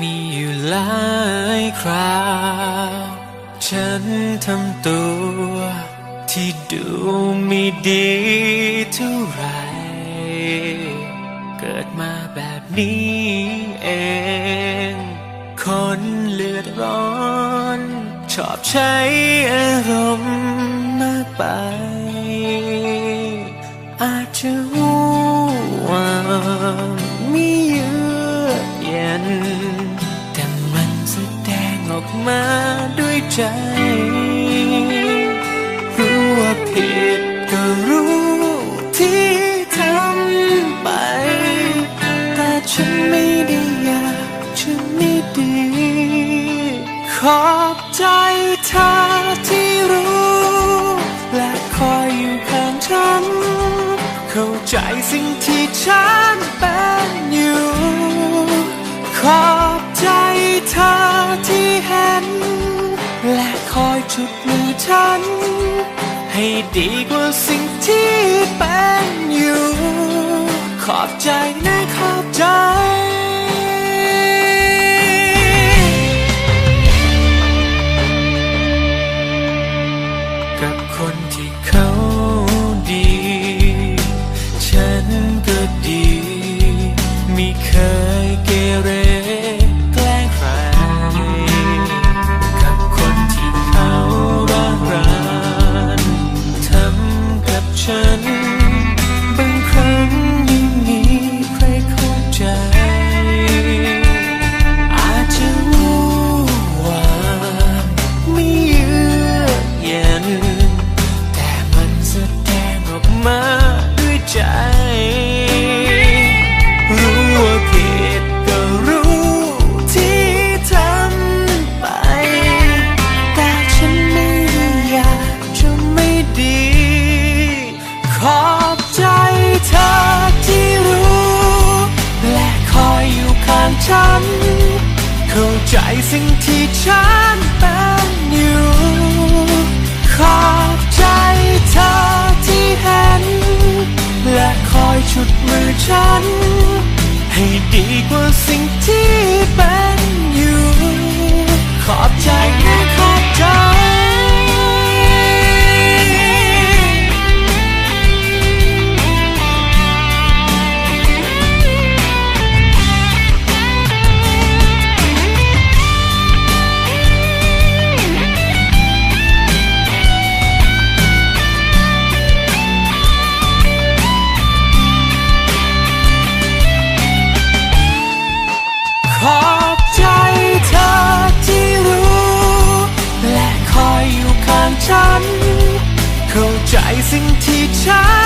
มีอยู่หลายคราว ฉันทำตัว ที่ดูไม่ดีเท่าไหรเกิดมาแบบนี้เอง คนเลือดร้อน ชอบใช้อารมณ์มากไป อาจจะ แต่มันแสดงออกมาด้วยใจ รู้ว่าผิดก็รู้ที่ทำไป แต่ฉันไม่ได้อยากจะไม่ดี ขอบใจเธอที่รู้ และคอยอยู่ข้างฉัน เข้าใจสิ่งที่ฉันเป็น ฉัน ให้ดีกว่าสิ่งที่เป็นอยู่ ขอบใจนะขอบใจกับคนที่เขา ฉัน เข้าใจสิ่งที่ฉันเป็นอยู่ ขอบใจเธอที่เห็น และคอยชุดมือฉัน ให้ดีกว่า สิ่งที่ฉัน